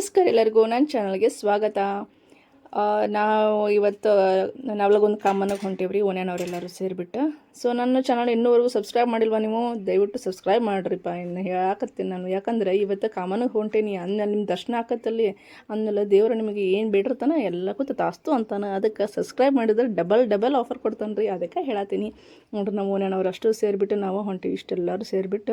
ನಮಸ್ಕಾರ ಎಲ್ಲರಿಗೂ. ನನ್ನ ಚಾನಲ್ಗೆ ಸ್ವಾಗತ. ನಾವು ಇವತ್ತು ನಾವ್ಲಾಗೊಂದು ಕಾಮನ್ನಾಗ ಹೊಂಟೇವ್ರಿ ಓನ್ಯಾನವರೆಲ್ಲರೂ ಸೇರಿಬಿಟ್ಟು. ಸೊ ನನ್ನ ಚಾನಲ್ ಇನ್ನೂವರೆಗೂ ಸಬ್ಸ್ಕ್ರೈಬ್ ಮಾಡಿಲ್ವ ನೀವು? ದಯವಿಟ್ಟು ಸಬ್ಸ್ಕ್ರೈಬ್ ಮಾಡಿರಿಪ್ಪ, ಇನ್ನು ಹೇಳಾಕತ್ತೀನಿ ನಾನು. ಯಾಕಂದ್ರೆ ಇವತ್ತು ಕಾಮನಾಗ ಹೊಂಟೇನಿ ಅಂದ ನಿಮ್ಮ ದರ್ಶನ ಆಕತ್ತಲ್ಲಿ ಅಂದಲ್ಲ ದೇವರು ನಿಮಗೆ ಏನು ಬೇಡಿರ್ತಾನೆ ಎಲ್ಲಕ್ಕೂ ತಾಸ್ತು ಅಂತಾನೆ. ಅದಕ್ಕೆ ಸಬ್ಸ್ಕ್ರೈಬ್ ಮಾಡಿದ್ರೆ ಡಬಲ್ ಡಬಲ್ ಆಫರ್ ಕೊಡ್ತಾನೆ ರೀ ಅದಕ್ಕೆ ಹೇಳತ್ತೀನಿ ನೋಡ್ರಿ, ನಮ್ಮ ಓನ್ಯಾನವ್ರು ಅಷ್ಟು ಸೇರಿಬಿಟ್ಟು ನಾವು ಹೊಂಟೀವಿ, ಇಷ್ಟೆಲ್ಲರೂ ಸೇರಿಬಿಟ್ಟು.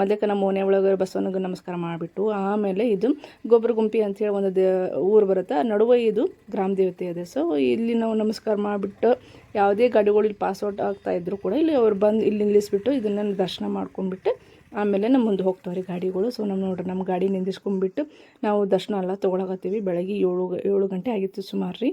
ಮೊದಲಕ್ಕೆ ನಮ್ಮ ಓನೆ ಒಳಗೆ ಬಸವನಿಗೆ ನಮಸ್ಕಾರ ಮಾಡಿಬಿಟ್ಟು, ಆಮೇಲೆ ಇದು ಗೊಬ್ಬರ ಗುಂಪಿ ಅಂತೇಳಿ ಒಂದು ದೇ, ಊರು ಬರುತ್ತೆ. ನಡುವೆ ಇದು ಗ್ರಾಮ ದೇವತೆ ಇದೆ ಸೊ ಇಲ್ಲಿ ನಾವು ನಮಸ್ಕಾರ ಮಾಡಿಬಿಟ್ಟು ಯಾವುದೇ ಗಾಡಿಗಳು ಇಲ್ಲಿ ಪಾಸ್ಔಟ್ ಆಗ್ತಾ ಇದ್ರು ಕೂಡ ಇಲ್ಲಿ ಅವ್ರು ಬಂದು ಇಲ್ಲಿ ನಿಲ್ಲಿಸ್ಬಿಟ್ಟು ಇದನ್ನು ದರ್ಶನ ಮಾಡ್ಕೊಂಡ್ಬಿಟ್ಟು ಆಮೇಲೆ ನಮ್ಮ ಮುಂದೆ ಹೋಗ್ತಾವ್ರಿ ಗಾಡಿಗಳು. ಸೊ ನಮ್ಮ ನೋಡ್ರಿ, ನಮ್ಮ ಗಾಡಿ ನಿಂದಿಸ್ಕೊಂಡ್ಬಿಟ್ಟು ನಾವು ದರ್ಶನ ಎಲ್ಲ ತೊಗೊಳಕತ್ತೀವಿ. ಬೆಳಗ್ಗೆ ಏಳು ಏಳು ಗಂಟೆ ಆಗಿತ್ತು ಸುಮಾರು ರೀ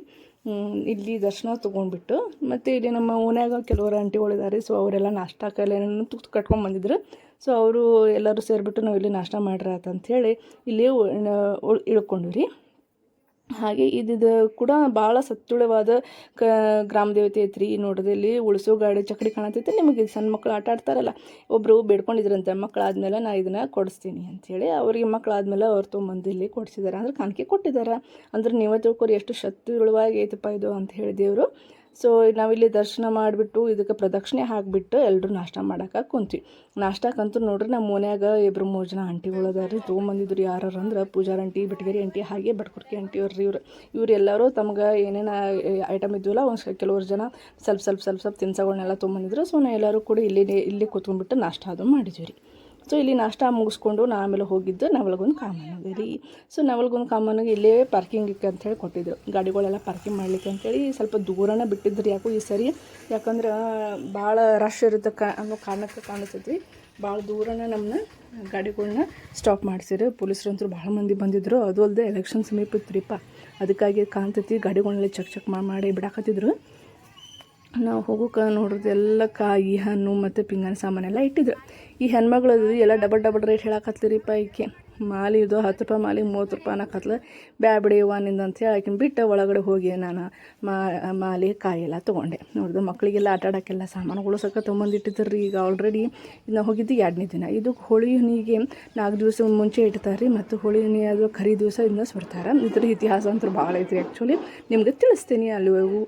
ಇಲ್ಲಿ ದರ್ಶನ ತೊಗೊಂಡ್ಬಿಟ್ಟು ಮತ್ತು ಇಲ್ಲಿ ನಮ್ಮ ಓನ್ಯಾಗ ಕೆಲವರು ಆಂಟಿಗಳಿದ್ದಾರೆ ಸೊ ಅವರೆಲ್ಲ ನಾಷ್ಟ ಏನೇನು ತುಕ್ತು ಕಟ್ಕೊಂಡು ಬಂದಿದ್ರು. ಸೊ ಅವರು ಎಲ್ಲರೂ ಸೇರಿಬಿಟ್ಟು ನಾವು ಇಲ್ಲಿ ನಾಷ್ಟ ಮಾಡ್ರಿ ಅಂತಂಥೇಳಿ ಇಲ್ಲಿ ಇಳ್ಕೊಂಡ್ವಿ ರೀ. ಹಾಗೆ ಇದಿದು ಕೂಡ ಭಾಳ ಸತ್ತುಳವಾದ ಕ, ಗ್ರಾಮ ದೇವತೆ ಐತ್ರಿ. ಈ ನೋಡೋದಲ್ಲಿ ಉಳಿಸೋ ಗಾಡಿ ಚಕಡಿ ಕಾಣತೈತೆ, ನಿಮಗೆ ಸಣ್ಣ ಮಕ್ಕಳು ಆಟ ಆಡ್ತಾರಲ್ಲ ಒಬ್ಬರು ಬೇಡ್ಕೊಂಡಿದ್ರಂತೆ, ಮಕ್ಕಳಾದ್ಮೇಲೆ ನಾ ಇದನ್ನು ಕೊಡಿಸ್ತೀನಿ ಅಂಥೇಳಿ ಅವ್ರಿಗೆ ಮಕ್ಕಳಾದ್ಮೇಲೆ ಅವ್ರು ತೊಗೊಂಬಂದು ಇಲ್ಲಿ ಕೊಡಿಸಿದ್ದಾರೆ ಅಂದ್ರೆ ಕಾಣಿಕೆ ಕೊಟ್ಟಿದ್ದಾರೆ ಅಂದ್ರೆ ನೀವೇ ತಿಳ್ಕೊರಿ, ಎಷ್ಟು ಶಕ್ತಿಯುಳವಾಗಿ ಐತಪ್ಪ ಇದು ಅಂತ ಹೇಳಿ ದೇವರು. ಸೊ, ನಾವಿಲ್ಲಿ ದರ್ಶನ ಮಾಡಿಬಿಟ್ಟು ಇದಕ್ಕೆ ಪ್ರದಕ್ಷಿಣೆ ಹಾಕಿಬಿಟ್ಟು ಎಲ್ಲರೂ ನಾಷ್ಟ ಮಾಡೋಕೆ ಕುಂತೀವಿ. ನಾಷ್ಟಕ್ಕಂತೂ ನೋಡ್ರಿ ನಮ್ಮ ಮನ್ಯಾಗ ಇಬ್ಬರು ಮೂರು ಜನ ಆಂಟಿಗಳು ಅದಾರ ರೀ. ತೊಗೊಂಬಂದಿದ್ರು ಯಾರು ಅಂದ್ರೆ ಪೂಜಾರ ಆಂಟಿ ಬಿಟ್ಗೇರಿ ಆಂಟಿ, ಹಾಗೆ ಬಟ್ಕುರ್ಕಿ ಆಂಟಿ ಅವ್ರಿ ಇವ್ರು. ಇವ್ರು ಎಲ್ಲರೂ ತಮ್ಗೆ ಏನೇನು ಐಟಮ್ ಇದ್ವಲ್ಲ ಒಂದು ಕೆಲವರು ಜನ ಸ್ವಲ್ಪ ಸ್ವಲ್ಪ ಸ್ವಲ್ಪ ಸ್ವಲ್ಪ ತಿನ್ಸಗಳನ್ನೆಲ್ಲ ತೊಗೊಂಬಂದಿದ್ರು ಸೊ ನಾವು ಎಲ್ಲರೂ ಕೂಡ ಇಲ್ಲಿ ಇಲ್ಲಿ ಕೂತ್ಕೊಂಡ್ಬಿಟ್ಟು ನಾಷ್ಟ ಅದು ಮಾಡಿದ್ವಿ ರೀ. ಸೊ ಇಲ್ಲಿ ನಾಷ್ಟ ಮುಗಿಸ್ಕೊಂಡು ನಾ ಆಮೇಲೆ ಹೋಗಿದ್ದು ನವಲಗೊಂದು ಕಾಮನ್ಗೆ ರೀ ಸೊ ನವಲ್ಗೊಂದು ಕಾಮನ್ಗೆ ಇಲ್ಲೇ ಪಾರ್ಕಿಂಗಿಗೆ ಅಂಥೇಳಿ ಕೊಟ್ಟಿದ್ರು. ಗಾಡಿಗಳೆಲ್ಲ ಪಾರ್ಕಿಂಗ್ ಮಾಡ್ಲಿಕ್ಕೆ ಅಂತೇಳಿ ಸ್ವಲ್ಪ ದೂರನೇ ಬಿಟ್ಟಿದ್ರು ಯಾಕೋ ಈ ಸರಿ. ಯಾಕಂದ್ರೆ ಭಾಳ ರಶ್ ಇರುತ್ತೆ ಕಾ, ಅನ್ನೋ ಕಾರಣಕ್ಕೆ ಕಾಣಿಸ್ತೈತಿ. ಭಾಳ ದೂರನೇ ನಮ್ಮನ್ನ ಗಾಡಿಗಳನ್ನ ಸ್ಟಾಪ್ ಮಾಡಿಸಿರು ಪೊಲೀಸರಂತೂ ಭಾಳ ಮಂದಿ ಬಂದಿದ್ದರು ಅದು ಅಲ್ಲದೆ ಎಲೆಕ್ಷನ್ ಸಮೀಪ ಇತ್ತು ರೀಪ್ಪ ಅದಕ್ಕಾಗಿ ಕಾಣ್ತೈತಿ. ಗಾಡಿಗಳನ್ನೆಲ್ಲ ಚಕ್ ಚಕ್ ಮಾಡಿ ಬಿಡಾಕತ್ತಿದ್ರು. ನಾವು ಹೋಗೋಕೆ ಎಲ್ಲ ಕಾಯಿ, ಹಣ್ಣು ಮತ್ತು ಪಿಂಗಾಣಿ ಸಾಮಾನೆಲ್ಲ ಇಟ್ಟಿದ್ರು. ಈ ಹೆಣ್ಮಗಳು ಎಲ್ಲ ಡಬಲ್ ಡಬಲ್ ರೇಟ್ ಹೇಳಕತ್ಲಿರಿಪ್ಪ ಈಕೆ. ಮಾಲಿ ಇದು ಹತ್ತು ರೂಪಾಯಿ ಮಾಲಿ, ಮೂವತ್ತು ರೂಪಾಯಿ ಅನ್ನಕತ್ಲು ಬ್ಯಾ ಬಿಡಿ ವಾನಿಂದ ಅಂತ ಹೇಳಿ ಆಕಿನ ಬಿಟ್ಟು ಒಳಗಡೆ ಹೋಗಿ ನಾನು ಮಾಲೆ ಕಾಯೆಲ್ಲ ತೊಗೊಂಡೆ. ನೋಡಿದ್ರೆ ಮಕ್ಕಳಿಗೆಲ್ಲ ಆಟ ಆಡೋಕ್ಕೆಲ್ಲ ಸಾಮಾನುಗಳು ಸಕ್ಕ ತೊಗೊಂಬಂದಿಟ್ಟಿದ್ದಾರೆ ರೀ ಈಗ ಆಲ್ರೆಡಿ ನಾವು ಹೋಗಿದ್ದು ಎರಡನೇ ದಿನ. ಇದು ಹೋಳಿ ಹುಣ್ಣಿಗೆ ನಾಲ್ಕು ದಿವಸ ಮುಂಚೆ ಇಡ್ತಾರೆ ರೀ ಮತ್ತು ಹೋಳಿ ಹುಣ್ಣಿ ಅದು ಖರೀ ದಿವಸ ಇದನ್ನ ಸುಡ್ತಾರೆ. ಇದ್ರ ಇತಿಹಾಸ ಅಂತೂ ಭಾಳ ಐತಿ ಆ್ಯಕ್ಚುಲಿ ನಿಮ್ಗೆ ತಿಳಿಸ್ತೀನಿ ಅಲ್ಲಿವರೆಗೂ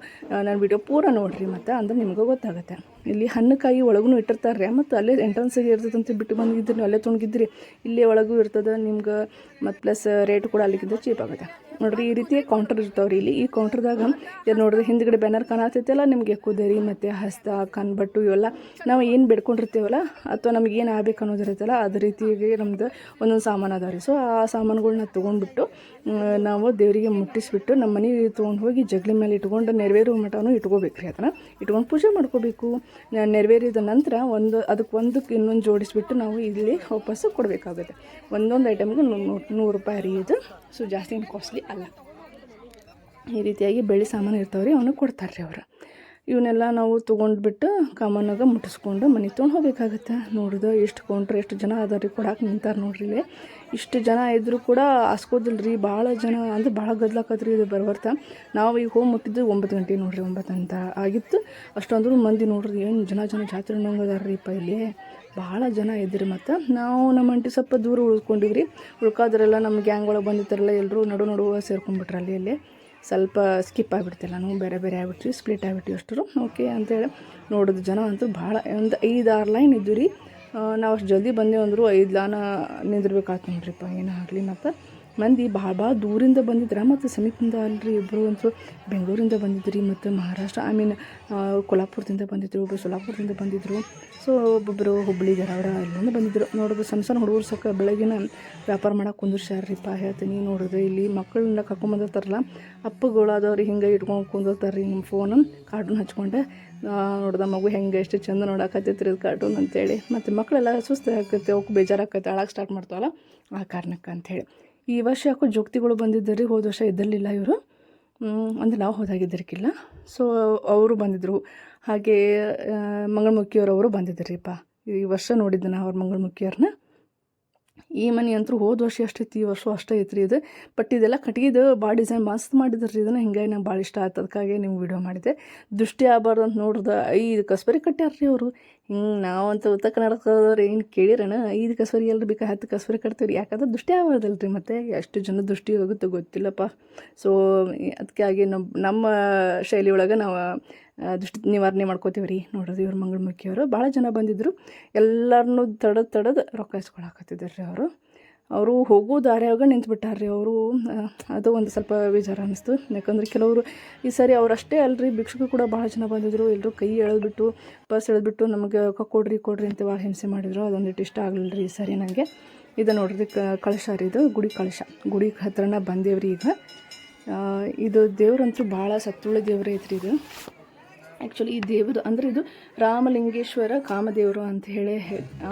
ನಾನು ವಿಡಿಯೋ ಪೂರ ನೋಡಿರಿ ಮತ್ತು ಅಂದ್ರೆ ನಿಮ್ಗೆ ಗೊತ್ತಾಗುತ್ತೆ. ಇಲ್ಲಿ ಹಣ್ಣು ಕಾಯಿ ಒಳಗೂ ಇಟ್ಟಿರ್ತಾರೆ ರೀ ಮತ್ತು ಅಲ್ಲೇ ಎಂಟ್ರೆನ್ಸಿಗೆ ಇರ್ತದಂತ ಬಿಟ್ಟು ಬಂದಿದ್ರಿ ಅಲ್ಲೇ ತೊಗೊಂಡಿದ್ರಿ ಇಲ್ಲೇ ಒಳಗೂ ಇರ್ತದೆ, ನಿಮ್ಗೆ ಮತ್ತು ಪ್ಲಸ್ ರೇಟ್ ಕೂಡ ಅಲ್ಲಿಗಿಂತ ಚೀಪ್ ಆಗುತ್ತೆ. ನೋಡ್ರಿ, ಈ ರೀತಿ ಕೌಂಟರ್ ಇರ್ತಾವೆ ರೀ ಇಲ್ಲಿ. ಈ ಕೌಂಟರ್ದಾಗ ಇದು ನೋಡಿದ್ರೆ ಹಿಂದ್ಗಡೆ ಬ್ಯಾನರ್ ಕಾಣತೈತಲ್ಲ, ನಿಮಗೆ ಕುದರಿ ಮತ್ತು ಹಸ್ತ, ಕಣ್ಬಟ್ಟು ಇವೆಲ್ಲ ನಾವು ಏನು ಬೇಡ್ಕೊಂಡಿರ್ತೀವಲ್ಲ, ಅಥವಾ ನಮ್ಗೆ ಏನು ಆಗ್ಬೇಕು ಅನ್ನೋದಿರುತ್ತಲ್ಲ ಅದೇ ರೀತಿಯಾಗಿ ನಮ್ದು ಒಂದೊಂದು ಸಾಮಾನು ಅದಾವೆ ರೀ. ಸೊ ಆ ಸಾಮಾನುಗಳ್ನ ತೊಗೊಂಡ್ಬಿಟ್ಟು ನಾವು ದೇವರಿಗೆ ಮುಟ್ಟಿಸ್ಬಿಟ್ಟು ನಮ್ಮ ಮನೆಗೆ ತೊಗೊಂಡು ಹೋಗಿ ಜಗಲಿ ಮೇಲೆ ಇಟ್ಕೊಂಡು ನೆರವೇರುವ ಮಠವನ್ನು ಇಟ್ಕೋಬೇಕು ರೀ ಅದನ್ನು. ಇಟ್ಕೊಂಡು ಪೂಜೆ ಮಾಡ್ಕೋಬೇಕು. ನೆರವೇರಿದ ನಂತರ ಒಂದು ಅದಕ್ಕೆ ಒಂದಕ್ಕೆ ಇನ್ನೊಂದು ಜೋಡಿಸಿಬಿಟ್ಟು ನಾವು ಇಲ್ಲಿ ವಾಪಸ್ಸು ಕೊಡಬೇಕಾಗುತ್ತೆ. ಒಂದೊಂದು ಐಟಮ್ಗೆ ನೂರು ರೂಪಾಯಿ ರೀ ಇದು ಸೊ ಜಾಸ್ತಿ ಕಾಸ್ಟ್ಲಿ ಅಲ್ಲ. ಈ ರೀತಿಯಾಗಿ ಬೆಳ್ಳಿ ಸಾಮಾನು ಇರ್ತಾವೆ ರೀ, ಅವನು ಕೊಡ್ತಾರೆ ರೀ ಅವರು. ಇವನ್ನೆಲ್ಲ ನಾವು ತೊಗೊಂಡ್ಬಿಟ್ಟು ಕಾಮನ್ನಾಗ ಮುಟ್ಟಿಸ್ಕೊಂಡು ಮನೆ ತೊಗೊಂಡು ಹೋಗಬೇಕಾಗತ್ತೆ. ನೋಡಿದ ಎಷ್ಟು ಕೌಂಟ್ರ್ ಎಷ್ಟು ಜನ ಅದರಿ ರೀ ಕೊಡಕ್ಕೆ ನಿಂತಾರೆ ನೋಡ್ರಿ ಇಲ್ಲಿ. ಇಷ್ಟು ಜನ ಇದ್ದರೂ ಕೂಡ ಹಾಸ್ಕೋದಿಲ್ಲ ರೀ, ಭಾಳ ಜನ ಅಂದ್ರೆ ಭಾಳ ಗದ್ಲಾಕತ್ರಿ ಇದು ಬರ್ಬರ್ತಾ. ನಾವು ಈಗ ಹೋಗಿ ಮುಟ್ಟಿದ್ದು ಒಂಬತ್ತು ಗಂಟೆ ನೋಡ್ರಿ, ಒಂಬತ್ತು ಅಂತ ಆಗಿತ್ತು. ಅಷ್ಟೊಂದ್ರೂ ಮಂದಿ ನೋಡ್ರಿ, ಏನು ಜನ ಜನ ಜಾತ್ರೆ ಅನ್ನೋಂಗೆ ಅದಾರ ರೀ ಪ ಇಲ್ಲಿ. ಭಾಳ ಜನ ಇದ್ರಿ ಮತ್ತು. ನಾವು ನಮ್ಮ ಅಂಟಿ ಸ್ವಲ್ಪ ದೂರ ಉಳ್ಕೊಂಡಿವ್ರಿ. ಉಳ್ಕಾದ್ರೆಲ್ಲ ನಮ್ಮ ಗ್ಯಾಂಗ್ ಒಳಗೆ ಬಂದಿತ್ತಾರಲ್ಲ ಎಲ್ಲರೂ ನಡು ನಡುವ ಸೇರ್ಕೊಂಡ್ಬಿಟ್ರೆ ಅಲ್ಲಿ ಇಲ್ಲಿ. ಸ್ವಲ್ಪ ಸ್ಕಿಪ್ ಆಗಿಬಿಡ್ತಿಲ್ಲ, ನಾವು ಬೇರೆ ಬೇರೆ ಆಗ್ಬಿಡ್ತೀವಿ ಸ್ಪ್ಲಿಟ್ ಆಗಿಬಿಟ್ಟಿವಿ ಅಷ್ಟರು. ಓಕೆ ಅಂತೇಳಿ ನೋಡೋದು ಜನ ಅಂತೂ ಭಾಳ, ಒಂದು ಐದು ಆರು ಲೈನ್ ಇದ್ದು ರೀ ನಾವು ಅಷ್ಟು ಜಲ್ದಿ ಬಂದೇವು ಅಂದರು ಐದು ಲಾನ ನಿಂದಿರ್ಬೇಕಾಯ್ತು ನೋಡ್ರಿಪ್ಪ ಆಗಲಿ ಮತ್ತು. ಮಂದಿ ಭಾಳ ಭಾಳ ದೂರಿಂದ ಬಂದಿದ್ರೆ ಮತ್ತು ಸಮೀಪದಿಂದ ಅಲ್ರಿ ಇಬ್ಬರು ಅಂತೂ ಬೆಂಗಳೂರಿಂದ ಬಂದಿದ್ರಿ ಮತ್ತು ಮಹಾರಾಷ್ಟ್ರ ಐ ಮೀನ್ ಕೊಲ್ಹಾಪುರದಿಂದ ಬಂದಿದ್ರು ಒಬ್ಬರು ಸೊಲ್ಲಾಪುರದಿಂದ ಬಂದಿದ್ದರು ಸೊ ಒಬ್ಬೊಬ್ಬರು ಹುಬ್ಬಳ್ಳಿ ಧಾರವಾಡ ಇಲ್ಲಿಂದ ಬಂದಿದ್ದರು ನೋಡೋದು ಸಣ್ಣ ಸಣ್ಣ ಹುಡುಗರು ಸಕ್ಕ ಬೆಳಗಿನ ವ್ಯಾಪಾರ ಮಾಡೋಕೆ ಕುಂದಿರ್ಸ್ಯಾರ್ರಿಪ್ಪ ಹೇಳ್ತೀನಿ ನೋಡಿದ್ರೆ ಇಲ್ಲಿ ಮಕ್ಕಳನ್ನ ಕರ್ಕೊಂಬಂದಿರ್ತಾರಲ್ಲ ಅಪ್ಪಗಳಾದವ್ರು ಹಿಂಗೆ ಇಟ್ಕೊಂಡು ಕುಂದಿರ್ತಾರೆ ರೀ ನಿಮ್ಮ ಫೋನು ಕಾರ್ಟೂನ್ ಹಚ್ಕೊಂಡೆ. ನೋಡಿದ ಮಗು ಹೆಂಗೆ ಎಷ್ಟು ಚಂದ ನೋಡೋಕತ್ತೈತ್ರಿ ಇದು ಕಾರ್ಟೂನ್ ಅಂತೇಳಿ. ಮತ್ತು ಮಕ್ಕಳೆಲ್ಲ ಸುಸ್ತು ಹಾಕತ್ತೆ ಅವಕ್ಕೆ ಬೇಜಾರಾಕೈತೆ ಅಳಕ್ಕೆ ಸ್ಟಾರ್ಟ್ ಮಾಡ್ತಾವಲ್ಲ ಆ ಕಾರಣಕ್ಕೆ ಅಂಥೇಳಿ ಈ ವರ್ಷ ಯಾಕೋ ಜೋಗ್ತಿಗಳು ಬಂದಿದ್ದರಿ, ಹೋದ ವರ್ಷ ಇದ್ದಿರಲಿಲ್ಲ ಇವರು. ಅಂದರೆ ನಾವು ಹೋದಾಗಿದ್ದರಿಕಿಲ್ಲ ಸೊ ಅವರು ಬಂದಿದ್ದರು ಹಾಗೆ ಮಂಗಳಮುಖಿಯವರು ಅವರು ಬಂದಿದ್ದರಿಪ್ಪ. ಈ ವರ್ಷ ನೋಡಿದ್ದೆ ನಾ ಅವ್ರ ಮಂಗಳಮುಖಿಯವ್ರನ್ನ. ಈ ಮನೆ ಅಂತೂ ಹೋದ ವರ್ಷ ಎಷ್ಟೈತಿ? ಈ ವರ್ಷ ಅಷ್ಟೇ ಐತ್ರಿ ಇದು. ಬಟ್ ಇದೆಲ್ಲ ಕಟ್ಗಿದು ಭಾಳ ಡಿಸೈನ್ ಮಸ್ತ್ ಮಾಡಿದ್ರಿ ಇದನ್ನು. ಹಿಂಗಾಗಿ ನಂಗೆ ಭಾಳ ಇಷ್ಟ ಆಯ್ತು. ಅದಕ್ಕಾಗಿ ನಿಮ್ಗೆ ವಿಡಿಯೋ ಮಾಡಿದೆ. ದೃಷ್ಟಿ ಆಗಬಾರ್ದು ಅಂತ ನೋಡ್ದೆ ಐದು ಕಸ್ಬರಿ ಕಟ್ಟ್ಯಾರ್ರಿ ಅವರು. ಹಿಂಗೆ ನಾವಂತ ಉತ್ತರ ಕರ್ನಾಟಕದವ್ರು ಏನು ಕೇಳಿರಣ ಐದು ಕಸ್ಬರಿ ಎಲ್ಲರೂ ಬೇಕಾ ಹತ್ತು ಕಸ್ಬರಿ ಕಟ್ತೀವಿ ಯಾಕಂದ್ರೆ ದೃಷ್ಟಿ ಆಗಬಾರ್ದಲ್ರಿ ಮತ್ತು. ಎಷ್ಟು ಜನ ದೃಷ್ಟಿ ಹೋಗುತ್ತೋ ಗೊತ್ತಿಲ್ಲಪ್ಪ. ಸೊ ಅದಕ್ಕಾಗಿ ನಮ್ಮ ನಮ್ಮ ಶೈಲಿ ಒಳಗೆ ನಾವು ದೃಷ್ಟಿ ನಿವಾರಣೆ ಮಾಡ್ಕೋತೀವಿ ರೀ. ನೋಡ್ರಿ ಇವ್ರು ಮಂಗಳಮುಖಿಯವರು ಭಾಳ ಜನ ಬಂದಿದ್ದರು ಎಲ್ಲರನ್ನೂ ತಡದ್ ತಡದು ರೊಕ್ಕ ಇಸ್ಕೊಳಕತ್ತಿದ್ದಾರೆ ರೀ ಅವರು. ಅವರು ಹೋಗೋ ದಾರಿಯಾಗ ರೀ ಅವರು. ಅದು ಒಂದು ಸ್ವಲ್ಪ ಬೇಜಾರು ಅನ್ನಿಸ್ತು ಯಾಕಂದ್ರೆ ಕೆಲವರು ಈ ಸರಿ ಅವರಷ್ಟೇ ಅಲ್ರಿ. ಭಿಕ್ಷುಕರು ಕೂಡ ಭಾಳ ಜನ ಬಂದಿದ್ರು. ಎಲ್ಲರೂ ಕೈ ಎಳೆದ್ಬಿಟ್ಟು ಬಸ್ ಎಳೆದ್ಬಿಟ್ಟು ನಮಗೆ ಕ- ಕೊಡ್ರಿ ಕೊಡ್ರಿ ಅಂತ ಭಾಳ ಹಿಂಸೆ ಮಾಡಿದರು. ಅದೊಂದಿಟ್ಟು ಇಷ್ಟ ಆಗಲಿಲ್ಲ ರೀ ಈ ಸರಿ ನನಗೆ ಇದು ನೋಡ್ರಿ ಕಳಶ ರೀ ಇದು. ಗುಡಿ ಕಳಶ. ಗುಡಿ ಹತ್ರನ ಬಂದೇವ್ರಿ ಈಗ. ಇದು ದೇವ್ರಂತೂ ಭಾಳ ಸತ್ತುಳ ದೇವ್ರ ಐತ್ರಿ ಇದು. ಆ್ಯಕ್ಚುಲಿ ಈ ದೇವರು ಅಂದರೆ ಇದು ರಾಮಲಿಂಗೇಶ್ವರ ಕಾಮದೇವರು ಅಂತ ಹೇಳಿ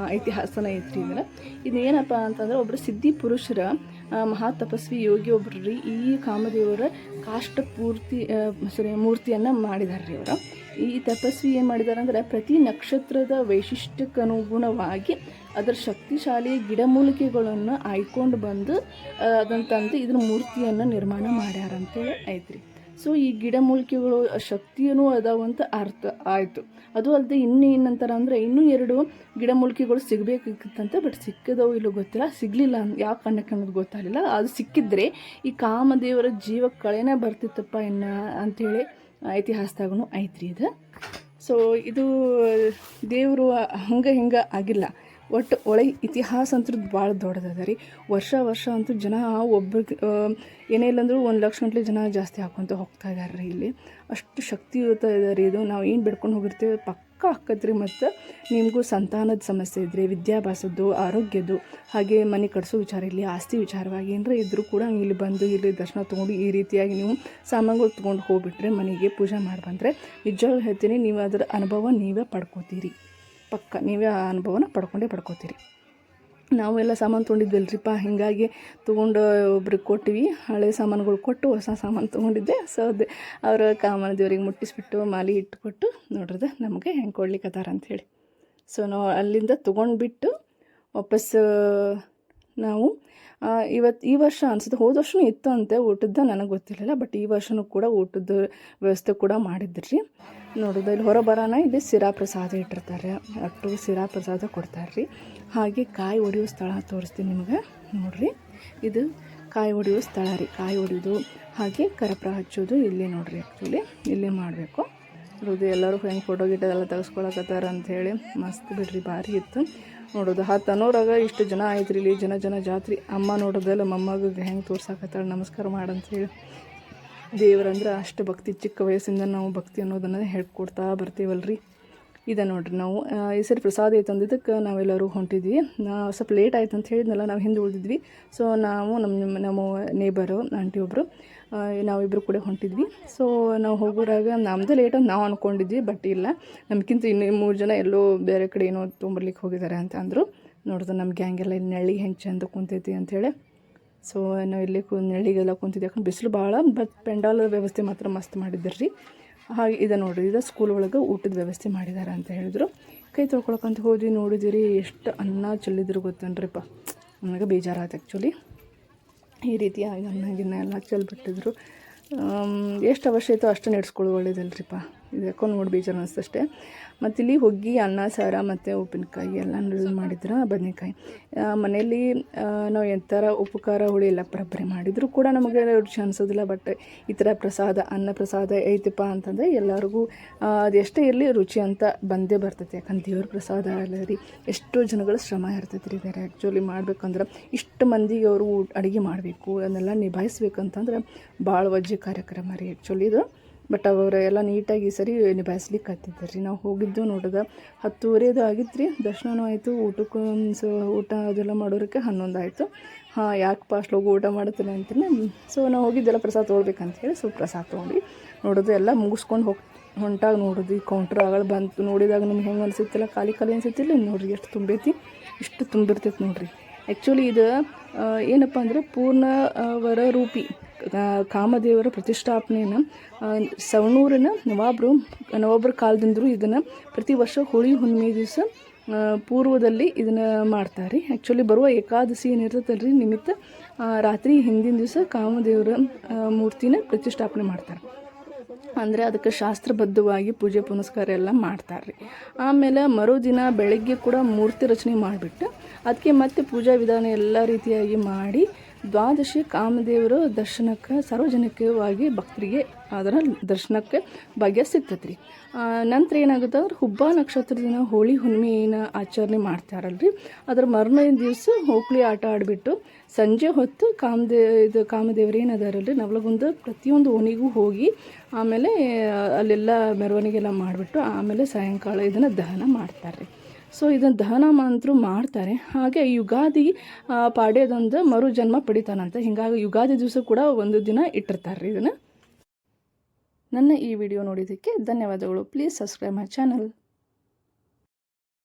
ಐತಿಹಾಸನ ಐತ್ರಿ ಇದರ ಇದು ಏನಪ್ಪ ಅಂತಂದ್ರೆ ಒಬ್ಬರು ಸಿದ್ಧಿ ಪುರುಷರ ಮಹಾ ತಪಸ್ವಿ ಯೋಗಿ ಒಬ್ಬರು ರೀ, ಈ ಕಾಮದೇವರ ಕಾಷ್ಟ ಪೂರ್ತಿ ಸಾರಿ ಮೂರ್ತಿಯನ್ನು ಮಾಡಿದ್ದಾರೆ ರೀ ಅವರು ಈ ತಪಸ್ವಿ ಏನು ಮಾಡಿದ್ದಾರೆ ಅಂದರೆ ಪ್ರತಿ ನಕ್ಷತ್ರದ ವೈಶಿಷ್ಟ್ಯಕ್ಕನುಗುಣವಾಗಿ ಅದರ ಶಕ್ತಿಶಾಲಿ ಗಿಡಮೂಲಿಕೆಗಳನ್ನು ಆಯ್ಕೊಂಡು ಬಂದು ಅದನ್ನ ತಂದು ಇದ್ರ ಮೂರ್ತಿಯನ್ನು ನಿರ್ಮಾಣ ಮಾಡ್ಯಾರಂತೇಳಿ ಐತ್ರಿ. ಸೊ ಈ ಗಿಡಮೂಲಿಕೆಗಳು ಶಕ್ತಿಯೂ ಅದಾವಂತ ಅರ್ಥ ಆಯಿತು. ಅದು ಅಲ್ಲದೆ ಇನ್ನೂ ಏನಂತಾರ ಅಂದರೆ ಇನ್ನೂ ಎರಡು ಗಿಡಮೂಲಿಕೆಗಳು ಸಿಗಬೇಕಿತ್ತಂತೆ ಬಟ್ ಸಿಕ್ಕದವು ಇಲ್ಲೋ ಗೊತ್ತಿಲ್ಲ. ಸಿಗಲಿಲ್ಲ ಯಾವ ಕಣ್ಣ ಅನ್ನೋದು ಗೊತ್ತಾಗಲಿಲ್ಲ. ಅದು ಸಿಕ್ಕಿದ್ರೆ ಈ ಕಾಮದೇವರ ಜೀವ ಕಳೆನೇ ಬರ್ತಿತ್ತಪ್ಪ ಇನ್ನು ಅಂಥೇಳಿ ಇತಿಹಾಸದಾಗೂ ಐತ್ರಿ ಇದು. ಸೊ ಇದು ದೇವರು ಹಂಗೆ ಹಿಂಗೆ ಆಗಿಲ್ಲ. ಒಟ್ಟು ಒಳಗೆ ಇತಿಹಾಸ ಅಂತೂ ಭಾಳ ದೊಡ್ಡದದ ರೀ. ವರ್ಷ ವರ್ಷ ಅಂತೂ ಜನ ಒಬ್ಬ ಏನೇ ಇಲ್ಲಂದ್ರೂ ಒಂದು ಲಕ್ಷ ಗಂಟ್ಲೆ ಜನ ಜಾಸ್ತಿ ಹಾಕ್ಕೊಂತ ಹೋಗ್ತಾ ಇದ್ದಾರೆ ರೀ ಇಲ್ಲಿ. ಅಷ್ಟು ಶಕ್ತಿಯುತ ಇದೆ ರೀ ಇದು. ನಾವು ಏನು ಬಿಡ್ಕೊಂಡು ಹೋಗಿರ್ತೀವಿ, ಪಕ್ಕ ರೀ ಮತ್ತು ನಿಮಗೂ ಸಂತಾನದ ಸಮಸ್ಯೆ ಇದ್ದರೆ ವಿದ್ಯಾಭ್ಯಾಸದ್ದು, ಆರೋಗ್ಯದ್ದು, ಹಾಗೆ ಮನೆ ಕಟ್ಸೋ ವಿಚಾರ ಇಲ್ಲಿ ಆಸ್ತಿ ವಿಚಾರವಾಗಿ ಏನರ ಇದ್ದರೂ ಕೂಡ ಇಲ್ಲಿ ಬಂದು ಇಲ್ಲಿ ದರ್ಶನ ತೊಗೊಂಡು ಈ ರೀತಿಯಾಗಿ ನೀವು ಸಾಮಾನುಗಳು ತೊಗೊಂಡು ಹೋಗ್ಬಿಟ್ರೆ ಮನೆಗೆ ಪೂಜೆ ಮಾಡಿ ಬಂದರೆ ನಿಜವಾಗ್ಲೂ ಹೇಳ್ತೀನಿ, ನೀವು ಅದರ ಅನುಭವ ನೀವೇ ಪಡ್ಕೋತೀರಿ. ಪಕ್ಕ ನೀವೇ ಆ ಅನುಭವನ ಪಡ್ಕೊಂಡೇ ಪಡ್ಕೋತೀರಿ. ನಾವೆಲ್ಲ ಸಾಮಾನು ತೊಗೊಂಡಿದ್ವಲ್ರಿಪ್ಪ ಹೀಗಾಗಿ ತೊಗೊಂಡು ಒಬ್ರಿಗೆ ಕೊಟ್ಟಿವಿ. ಹಳೆ ಸಾಮಾನುಗಳು ಕೊಟ್ಟು ಹೊಸ ಸಾಮಾನು ತೊಗೊಂಡಿದ್ದೆ. ಸೊ ಅದೇ ಅವರ ಕಾಮನ ದೇವರಿಗೆ ಮುಟ್ಟಿಸ್ಬಿಟ್ಟು ಮಾಲಿ ಇಟ್ಟುಕೊಟ್ಟು ನೋಡ್ರದ ನಮಗೆ ಹೆಂಗೆ ಕೊಡ್ಲಿಕ್ಕತ್ತಾರ ಅಂಥೇಳಿ ಸೊ ನಾವು ಅಲ್ಲಿಂದ ತೊಗೊಂಡ್ಬಿಟ್ಟು ವಾಪಸ್ ನಾವು ಇವತ್ತು ಈ ವರ್ಷ ಅನ್ಸುತ್ತೆ. ಹೋದ ವರ್ಷನೂ ಇತ್ತು ಅಂತೆ ಊಟದ ನನಗೆ ಗೊತ್ತಿರಲಿಲ್ಲ, ಬಟ್ ಈ ವರ್ಷನೂ ಕೂಡ ಊಟದ ವ್ಯವಸ್ಥೆ ಕೂಡ ಮಾಡಿದ್ರಿ. ನೋಡೋದು, ಇಲ್ಲಿ ಹೊರ ಬರೋಣ ಇಲ್ಲಿ ಸಿರಾ ಪ್ರಸಾದ ಇಟ್ಟಿರ್ತಾರೆ. ಅಟ್ಟು ಸಿರಾ ಪ್ರಸಾದ ಕೊಡ್ತಾರೆ ರೀ ಹಾಗೆ ಕಾಯಿ ಒಡೆಯುವ ಸ್ಥಳ ತೋರಿಸ್ತೀನಿ ನಿಮಗೆ. ನೋಡಿರಿ, ಇದು ಕಾಯಿ ಒಡೆಯುವ ಸ್ಥಳ ರೀ. ಕಾಯಿ ಒಡೆಯೋದು, ಹಾಗೆ ಕರಪ್ರ ಹಚ್ಚೋದು ಇಲ್ಲಿ ನೋಡಿರಿ ಆ್ಯಕ್ಚುಲಿ ಇಲ್ಲೇ ಮಾಡಬೇಕು. ಇರೋದು ಎಲ್ಲರೂ ಹೆಂಗೆ ಫೋಟೋ ಗಿಟ ಎಲ್ಲ ತೆಗೆಸ್ಕೊಳಕತ್ತಾರ ಅಂಥೇಳಿ ಮಸ್ತ್ ಬಿಡ್ರಿ, ಭಾರಿ ಇತ್ತು. ನೋಡೋದು. ಹತ್ತು ಅನ್ನೋರಾಗ ಇಷ್ಟು ಜನ ಆಯ್ತು ಇಲ್ಲಿ ಜನ ಜನ ಜಾತ್ರೆ. ಅಮ್ಮ ನೋಡೋದೆಲ್ಲ ಮೊಮ್ಮಗ ಹೆಂಗೆ ತೋರ್ಸಾಕತ್ತಾಳೆ, ನಮಸ್ಕಾರ ಮಾಡಂತೇಳಿ ದೇವರಂದ್ರೆ ಅಷ್ಟು ಭಕ್ತಿ, ಚಿಕ್ಕ ವಯಸ್ಸಿಂದ ನಾವು ಭಕ್ತಿ ಅನ್ನೋದನ್ನು ಹೇಳ್ಕೊಡ್ತಾ ಬರ್ತೀವಲ್ರಿ. ಇದೆ ನೋಡ್ರಿ ನಾವು ಈ ಸರಿ ಪ್ರಸಾದ ಐತೆ ಅಂದಿದ್ದಕ್ಕೆ ನಾವೆಲ್ಲರೂ ಹೊಂಟಿದ್ವಿ. ನಾ ಸ್ವಲ್ಪ ಲೇಟ್ ಆಯ್ತು ಅಂತ ಹೇಳಿದ್ನಲ್ಲ, ನಾವು ಹಿಂದೆ ಉಳಿದಿದ್ವಿ. ಸೊ ನಾವು ನಮ್ಮ ನಮ್ಮ ನೇಬರು ಆಂಟಿ ಒಬ್ಬರು ನಾವಿಬ್ಬರು ಕೂಡ ಹೊಂಟಿದ್ವಿ. ಸೊ ನಾವು ಹೋಗೋರಾಗ ನಮ್ಮದು ಲೇಟ್ ಅಂತ ನಾವು ಅಂದ್ಕೊಂಡಿದ್ವಿ ಬಟ್ ಇಲ್ಲ. ನಮ್ಗಿಂತ ಇನ್ನೂ ಮೂರು ಜನ ಎಲ್ಲೋ ಬೇರೆ ಕಡೆ ಏನೋ ತೊಂಬರ್ಲಿಕ್ಕೆ ಹೋಗಿದ್ದಾರೆ ಅಂತ ಅಂದರು. ನೋಡಿದ್ರೆ ನಮ್ಮ ಗ್ಯಾಂಗೆಲ್ಲ ಇಲ್ಲಿ ನೆಳ್ಳಿ ಹೆಂಗೆ ಚಂದ ಕುಂತೈತಿ ಅಂಥೇಳಿ ಸೊ ನಾವು ಇಲ್ಲಿ ಕು, ನೆಳ್ಳಿಗೆಲ್ಲ ಕುಂತಿದ್ದೆ ಯಾಕಂದ್ರೆ ಬಿಸಿಲು ಭಾಳ ಬಟ್ ಪೆಂಡಾಲ್ ವ್ಯವಸ್ಥೆ ಮಾತ್ರ ಮಸ್ತ್ ಮಾಡಿದ್ರು. ರೀ ಹಾಗೆ ಇದೆ ನೋಡಿರಿ, ಇದು ಸ್ಕೂಲ್ ಒಳಗೆ ಊಟದ ವ್ಯವಸ್ಥೆ ಮಾಡಿದ್ದಾರೆ ಅಂತ ಹೇಳಿದ್ರು. ಕೈ ತೊಳ್ಕೊಳಕಂತ ಹೋದ್ವಿ, ನೋಡಿದಿರಿ, ಎಷ್ಟು ಅನ್ನ ಚೆಲ್ಲಿದ್ರು ಗೊತ್ತೇನ್ರಿಪ್ಪ. ನನಗೆ ಬೇಜಾರಾಯ್ತು ಆ್ಯಕ್ಚುಲಿ ಈ ರೀತಿಯಾಗಿ ಅನ್ನ ಗಿನ್ನ ಎಲ್ಲ ಚೆಲ್ಬಿಟ್ಟಿದ್ರು ಎಷ್ಟು ಅವಶ್ಯ ಇತ್ತು ಅಷ್ಟು ನಡೆಸ್ಕೊಳ್ಳೋದು ಒಳ್ಳೇದಲ್ರಿಪ್ಪ. ಇದು ಯಾಕೋ ನೋಡಿ ಬೇಜಾರು ಅನಿಸ್ತಷ್ಟೇ ಮತ್ತು ಇಲ್ಲಿ ಹೊಗ್ಗಿ ಅನ್ನ, ಸಾರ ಮತ್ತು ಉಪ್ಪಿನಕಾಯಿ ಎಲ್ಲ ಮಾಡಿದ್ರು ಬದನೆಕಾಯಿ. ಮನೆಯಲ್ಲಿ ನಾವು ಎಂಥರ ಉಪ್ಪು ಖಾರ ಹುಳಿ ಎಲ್ಲ ಬರಬ್ಬರಿ ಮಾಡಿದರೂ ಕೂಡ ನಮಗೆ ರುಚಿ ಅನಿಸೋದಿಲ್ಲ ಬಟ್ ಈ ಥರ ಪ್ರಸಾದ, ಅನ್ನ ಪ್ರಸಾದ ಐತಪ್ಪ ಅಂತಂದರೆ ಎಲ್ಲರಿಗೂ ಅದು ಎಷ್ಟೇ ಇರಲಿ ರುಚಿ ಅಂತ ಬಂದೇ ಬರ್ತೈತೆ. ಯಾಕಂದ್ರೆ ದೇವ್ರ ಪ್ರಸಾದ ಅಲ್ಲ ರೀ. ಎಷ್ಟೋ ಜನಗಳ ಶ್ರಮ ಇರ್ತೈತೆ ರೀ. ಬೇರೆ ಆ್ಯಕ್ಚುಲಿ ಮಾಡಬೇಕಂದ್ರೆ ಇಷ್ಟು ಮಂದಿಗೆ ಅವರು ಅಡುಗೆ ಮಾಡಬೇಕು, ಅದನ್ನೆಲ್ಲ ನಿಭಾಯಿಸ್ಬೇಕಂತಂದ್ರೆ ಭಾಳ ವಜ್ಜೆ ಕಾರ್ಯಕ್ರಮ ರೀ. ಆ್ಯಕ್ಚುಲಿ ಇದು ಬಟ್ ಅವರು ಎಲ್ಲ ನೀಟಾಗಿ ಈ ಸರಿ ನಿಭಾಯಿಸ್ಲಿಕ್ಕೆ ಹತ್ತಿದ್ದಾರೆ ರೀ ನಾವು ಹೋಗಿದ್ದು ನೋಡಿದ ಹತ್ತುವರೆದು ಆಗಿತ್ತು ರೀ ದರ್ಶನವೂ ಆಯಿತು, ಊಟಕ್ಕೂ ಸೊ, ಊಟ ಅದೆಲ್ಲ ಮಾಡೋರಕ್ಕೆ ಹನ್ನೊಂದು ಆಯಿತು ಹಾಂ, ಯಾಕೆ ಪಾಸ್ಟ್ ಹೋಗಿ ಊಟ ಮಾಡ್ತೀನಿ ಅಂತಲೇ ಸೊ ನಾವು ಹೋಗಿದ್ದೆಲ್ಲ ಪ್ರಸಾದ ತೊಗೊಳ್ಬೇಕಂತ ಹೇಳಿ ಸೊ, ಪ್ರಸಾದ ತೊಗೊಂಡು ನೋಡೋದು ಎಲ್ಲ ಮುಗಿಸ್ಕೊಂಡು ಹೋಗಿ, ಹೊಂಟಾಗ ನೋಡೋದು, ಈ ಕೌಂಟ್ರ್ ಬಂತು. ನೋಡಿದಾಗ ನಮ್ಗೆ ಹೆಂಗೆ ಅನಿಸುತ್ತಿಲ್ಲ? ಖಾಲಿ ಖಾಲಿ ಅನಿಸುತ್ತಿಲ್ಲ? ನೋಡಿರಿ, ಎಷ್ಟು ತುಂಬೈತಿ? ಇಷ್ಟು ತುಂಬಿರ್ತೈತೆ ನೋಡ್ರಿ. ಆ್ಯಕ್ಚುಲಿ ಇದು ಏನಪ್ಪ ಅಂದರೆ ಪೂರ್ಣ ರೂಪಿ ಕಾಮದೇವರ ಪ್ರತಿಷ್ಠಾಪನೆಯನ್ನು ಸವಣೂರಿನ ನವಾಬರು, ನವಾಬರ ಕಾಲದಿಂದಲೂ ಇದನ್ನು ಪ್ರತಿ ವರ್ಷ ಹೋಳಿ ಹುಣ್ಣಿಮೆ ದಿವಸ ಪೂರ್ವದಲ್ಲಿ ಇದನ್ನು ಮಾಡ್ತಾರೆ. ಆ್ಯಕ್ಚುಲಿ ಬರುವ ಏಕಾದಶಿ ಏನಿರ್ತೈತಲ್ಲ ರೀ ನಿಮಿತ್ತ ರಾತ್ರಿ ಹಿಂದಿನ ದಿವಸ ಕಾಮದೇವರ ಮೂರ್ತಿನ ಪ್ರತಿಷ್ಠಾಪನೆ ಮಾಡ್ತಾರೆ. ಅಂದರೆ ಅದಕ್ಕೆ ಶಾಸ್ತ್ರಬದ್ಧವಾಗಿ ಪೂಜೆ ಪುನಸ್ಕಾರ ಎಲ್ಲ ಮಾಡ್ತಾರೆ ರೀ ಆಮೇಲೆ ಮರುದಿನ ಬೆಳಗ್ಗೆ ಕೂಡ ಮೂರ್ತಿ ರಚನೆ ಮಾಡಿಬಿಟ್ಟು ಅದಕ್ಕೆ ಮತ್ತೆ ಪೂಜಾ ವಿಧಾನ ಎಲ್ಲ ರೀತಿಯಾಗಿ ಮಾಡಿ ದ್ವಾದಶಿ ಕಾಮದೇವರ ದರ್ಶನಕ್ಕೆ, ಸಾರ್ವಜನಿಕವಾಗಿ ಭಕ್ತರಿಗೆ ಅದರ ದರ್ಶನಕ್ಕೆ ಭಾಗ್ಯ ಸಿಗ್ತೈತೆ ರೀ ನಂತರ ಏನಾಗುತ್ತೆ ಅವ್ರು ಹುಬ್ಬ ನಕ್ಷತ್ರದ ದಿನ ಹೋಳಿ ಹುಣ್ಣಿಮೆ ಏನು ಆಚರಣೆ ಮಾಡ್ತಾರಲ್ರಿ. ಅದ್ರ ಮರನೇ ದಿವಸ ಹೋಕ್ಳಿ ಆಟ ಆಡಿಬಿಟ್ಟು ಸಂಜೆ ಹೊತ್ತು ಕಾಮದೇ, ಇದು ಕಾಮದೇವ್ರು ಏನದಾರಲ್ರಿ, ನವಲಗುಂದ ಪ್ರತಿಯೊಂದು ಓಣಿಗೂ ಹೋಗಿ ಆಮೇಲೆ ಅಲ್ಲೆಲ್ಲ ಮೆರವಣಿಗೆ ಎಲ್ಲ ಮಾಡಿಬಿಟ್ಟು ಆಮೇಲೆ ಸಾಯಂಕಾಲ ಇದನ್ನು ದಹನ ಮಾಡ್ತಾರೆ ರೀ ಸೊ ಇದನ್ನು ದಹನ ಮಂತ್ರ ಮಾಡ್ತಾರೆ. ಹಾಗೆ ಯುಗಾದಿ ಪಾಡ್ಯದೊಂದು ಮರುಜನ್ಮ ಪಡಿತಾನಂತ. ಹಿಂಗಾಗಿ ಯುಗಾದಿ ದಿವಸ ಕೂಡ ಒಂದು ದಿನ ಇಟ್ಟಿರ್ತಾರೆ ರೀ ಇದನ್ನು. ನನ್ನ ಈ ವಿಡಿಯೋ ನೋಡಿದ್ದಕ್ಕೆ ಧನ್ಯವಾದಗಳು. Please subscribe my channel